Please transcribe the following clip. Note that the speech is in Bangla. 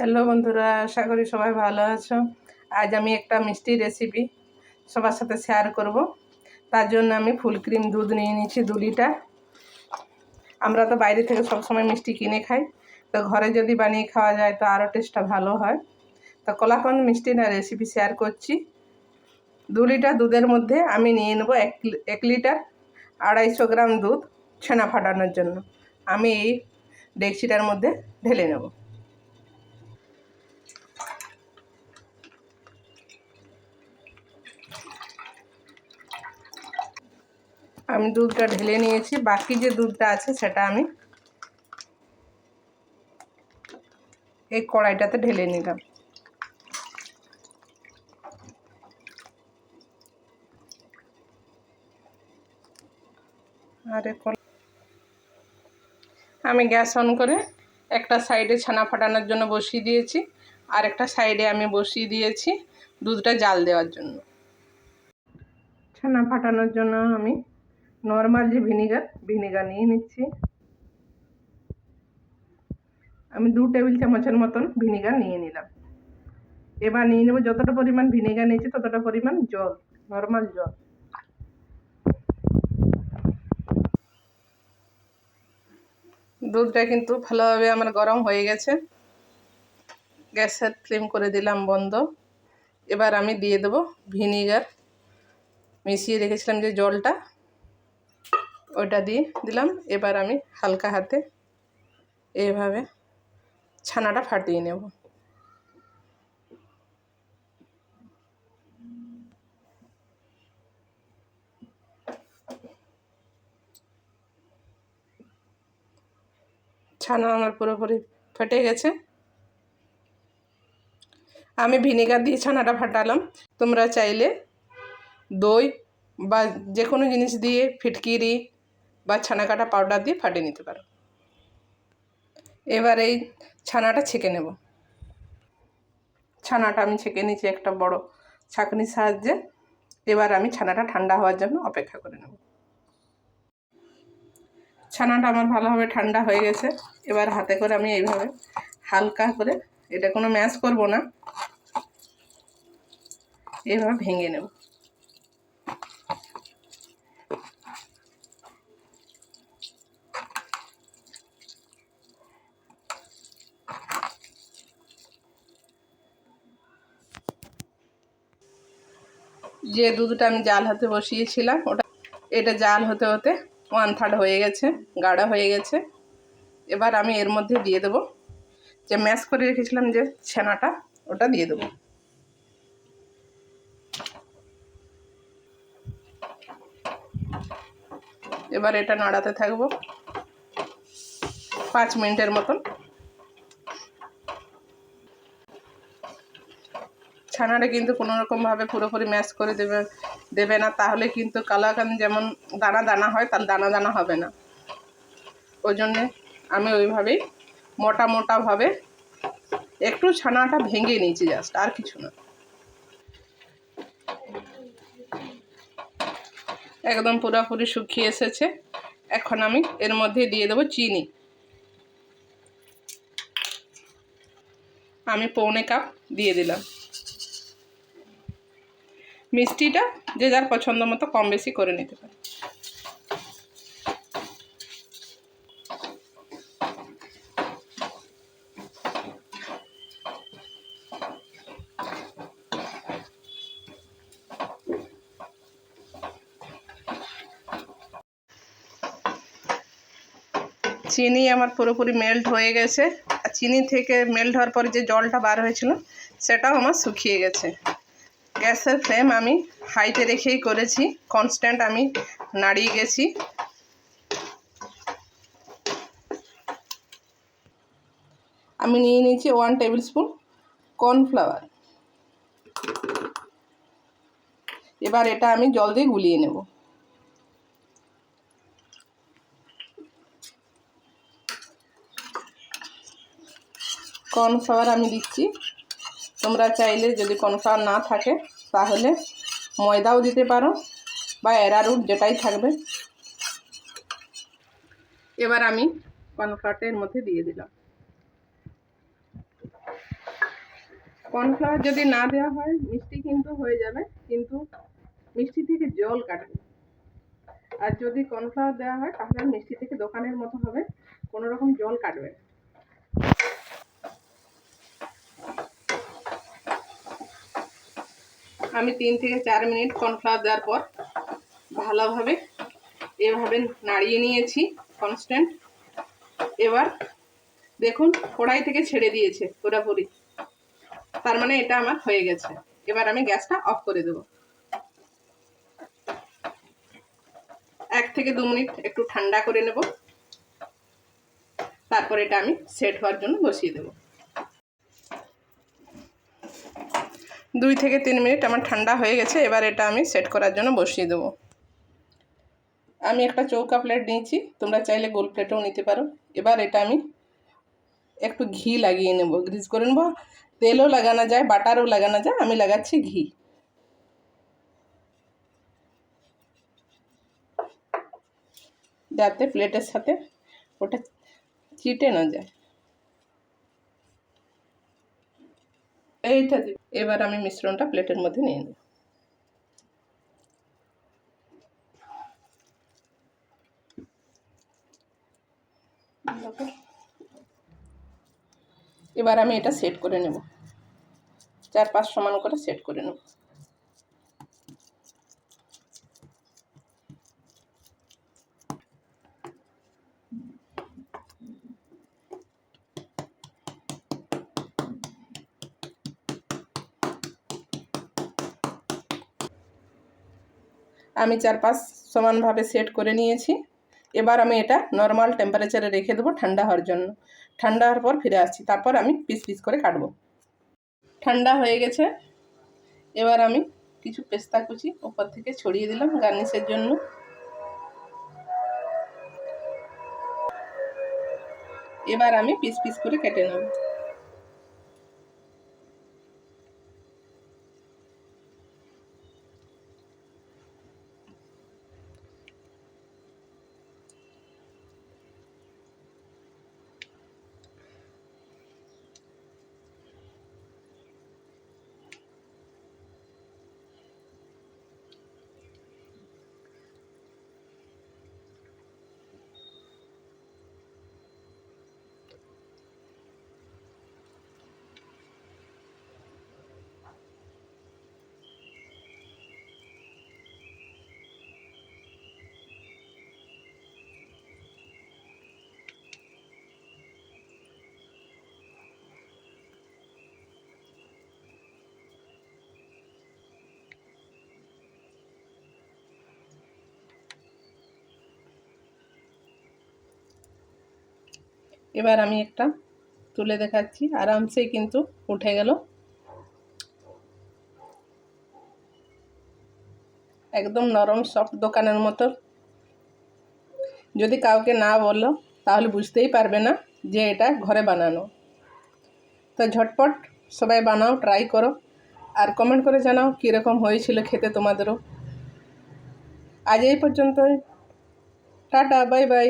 হ্যালো বন্ধুরা, আশা করি সবাই ভালো আছো। আজ আমি একটা মিষ্টি রেসিপি সবার সাথে শেয়ার করব। তার জন্য আমি ফুল ক্রিম দুধ নিয়ে নিয়েছি দু লিটার আমরা তো বাইরে থেকে সবসময় মিষ্টি কিনে খাই। তো ঘরে যদি বানিয়ে খাওয়া যায় তো আরও টেস্টটা ভালো হয়। তো কলাকন্দ মিষ্টি না রেসিপি শেয়ার করছি। দু লিটার দুধের মধ্যে আমি নিয়ে নেব এক এক লিটার আড়াইশো গ্রাম দুধ ছানা ফাটানোর জন্য। আমি এই ডেকচিটার মধ্যে ঢেলে নেব। আমি দুধটা ঢেলে নিয়েছি, বাকি যে দুধটা আছে সেটা আমি এই কড়াইটাতে ঢেলে নিলাম। আর আমি গ্যাস অন করে একটা সাইডে ছানা ফাটানোর জন্য বসিয়ে দিয়েছি, আর একটা সাইডে আমি বসিয়ে দিয়েছি দুধটা জাল দেওয়ার জন্য। ছানা ফাটানোর জন্য আমি নর্মাল যে ভিনিগার ভিনিগার নিয়ে নিচ্ছি। আমি দু টেবিল চামচের মতন ভিনিগার নিয়ে নিলাম। এবার নিয়ে নেব যতটা পরিমাণ ভিনিগার নিয়েছি, ততটা পরিমাণ জল নর্মাল জল। দুধটা কিন্তু ভালোভাবে আমার গরম হয়ে গেছে। গ্যাসের ফ্লেম করে দিলাম বন্ধ। এবার আমি দিয়ে দেবো ভিনিগার মিশিয়ে রেখেছিলাম যে জলটা। ওইটা দিয়ে দিলাম। এবার আমি হালকা হাতে এভাবে ছানাটা ফাটিয়ে নেব। ছানা আমার পুরোপুরি ফেটে গেছে। আমি ভিনেগার দিয়ে ছানাটা ফাটালাম। তোমরা চাইলে দই বা যে কোনো জিনিস দিয়ে, ফিটকিরি বা ছানা কাটা পাউডার দিয়ে ফাটিয়ে নিতে পারো। এবার এই ছানাটা ছেঁকে নেব। ছানাটা আমি ছেঁকে নিয়েছি একটা বড় ছাঁকনির সাহায্যে। এবার আমি ছানাটা ঠান্ডা হওয়ার জন্য অপেক্ষা করে নেব। ছানাটা আমার ভালোভাবে ঠান্ডা হয়ে গেছে। এবার হাতে করে আমি এইভাবে হালকা করে, এটা কোনো ম্যাশ করব না এইভাবে ভেঙে নেব। যে দুধটা আমি জাল হাতে বসিয়েছিলাম, ওটা এটা জাল হতে হতে ওয়ান থার্ড হয়ে গেছে, গাঢ় হয়ে গেছে। এবার আমি এর মধ্যে দিয়ে দেবো যে ম্যাশ করে রেখেছিলাম যে ছানাটা, ওটা দিয়ে দেবো। এবার এটা নাড়াতে থাকব পাঁচ মিনিটের মতন। ছানাটা কিন্তু কোনো রকমভাবে পুরোপুরি ম্যাশ করে দেবে দেবে না। তাহলে কিন্তু কালাকান যেমন দানা দানা হয়, তার দানা দানা হবে না। ওই জন্যে আমি ওইভাবেই মোটা মোটাভাবে একটু ছানাটা ভেঙে নিয়েছি জাস্ট আর কিছু না। একদম পুরোপুরি শুকিয়ে এসেছে। এখন আমি এর মধ্যে দিয়ে দেবো চিনি। আমি পৌনে কাপ দিয়ে দিলাম। মিষ্টিটা যে যার পছন্দ মতো কম বেশি করে নিতে পারে। চিনি আমার পুরোপুরি মেল্ট হয়ে গেছে। আর চিনি থেকে মেল্ট হওয়ার পরে যে জলটা বার হয়েছিল, সেটাও আমার শুকিয়ে গেছে। গ্যাসের ফ্লেম আমি হাইতে রেখেই করেছি। কনস্ট্যান্ট আমি নাড়িয়ে গেছি। আমি নিয়ে নিয়েছি ওয়ান টেবিল স্পুন কর্নফ্লাওয়ার এবার এটা আমি জল দিয়ে গুলিয়ে নেব। কর্নফ্লাওয়ার আমি দিচ্ছি। তোমরা চাইলে যদি কর্নফ্লাওয়ার না থাকে, তাহলে ময়দাও দিতে পারো বা অ্যারারুট যেটাই থাকবে। এবার আমি কর্নফ্লাওয়ারটা এর মধ্যে দিয়ে দিলাম। কর্নফ্লাওয়ার যদি না দেওয়া হয়, মিষ্টি কিন্তু হয়ে যাবে, কিন্তু মিষ্টি থেকে জল কাটবে। আর যদি কর্নফ্লাওয়ার দেওয়া হয়, তাহলে মিষ্টি থেকে দোকানের মতো হবে কোনো রকম জল কাটবে আমি তিন থেকে চার মিনিট কর্নফ্লাওয়ার দেওয়ার পর ভালোভাবে এভাবে নাড়িয়ে নিয়েছি কনস্ট্যান্ট। এবার দেখুন, কড়াই থেকে ছেড়ে দিয়েছে পুরোপুরি। তার মানে এটা আমার হয়ে গেছে। এবার আমি গ্যাসটা অফ করে দেব। এক থেকে দু মিনিট একটু ঠান্ডা করে নেব। তারপর এটা আমি সেট হওয়ার জন্য বসিয়ে দেব। দুই থেকে তিন মিনিট আমার ঠান্ডা হয়ে গেছে, এবার এটা আমি সেট করার জন্য বসিয়ে দেবো। আমি একটা চৌকা প্লেট নিয়েছি, তোমরা চাইলে গোল প্লেটও নিতে পারো। এবার এটা আমি একটু ঘি লাগিয়ে নেব। গ্রিজ করে নেব। তেলও লাগানো যায়, বাটারও লাগানো যায়, আমি লাগাচ্ছি ঘি। যাতে প্লেটের সাথে ওটা চিটে না যায়। এইটা। এবার আমি মিশ্রণটা প্লেটের মধ্যে নিয়ে নিই এবার আমি এটা সেট করে নেব চার পাঁচ সমান করে সেট করে নেব আমি চার পাঁচ সমানভাবে সেট করে নিয়েছি। এবার আমি এটা নর্মাল টেম্পারেচারে রেখে দেবো ঠান্ডা হওয়ার জন্য। ঠান্ডা হওয়ার পর ফিরে আসছি। তারপর আমি পিস পিস করে কাটবো। ঠান্ডা হয়ে গেছে। এবার আমি কিছু পেস্তা কুচি ওপর থেকে ছড়িয়ে দিলাম গার্নিশের জন্য। এবার আমি পিস পিস করে কেটে নেব। এবার আমি একটা তুলে দেখাচ্ছি। আরামসে কিন্তু উঠে গেল। একদম নরম সফট দোকানের মতো। যদি কাউকে না বলো, তাহলে বুঝতেই পারবে না যে এটা ঘরে বানানো। তো ঝটপট সবাই বানাও ট্রাই করো। আর কমেন্ট করে জানাও কীরকম হয়েছিল খেতে তোমাদেরও। আজ এই পর্যন্তই। Tata bye bye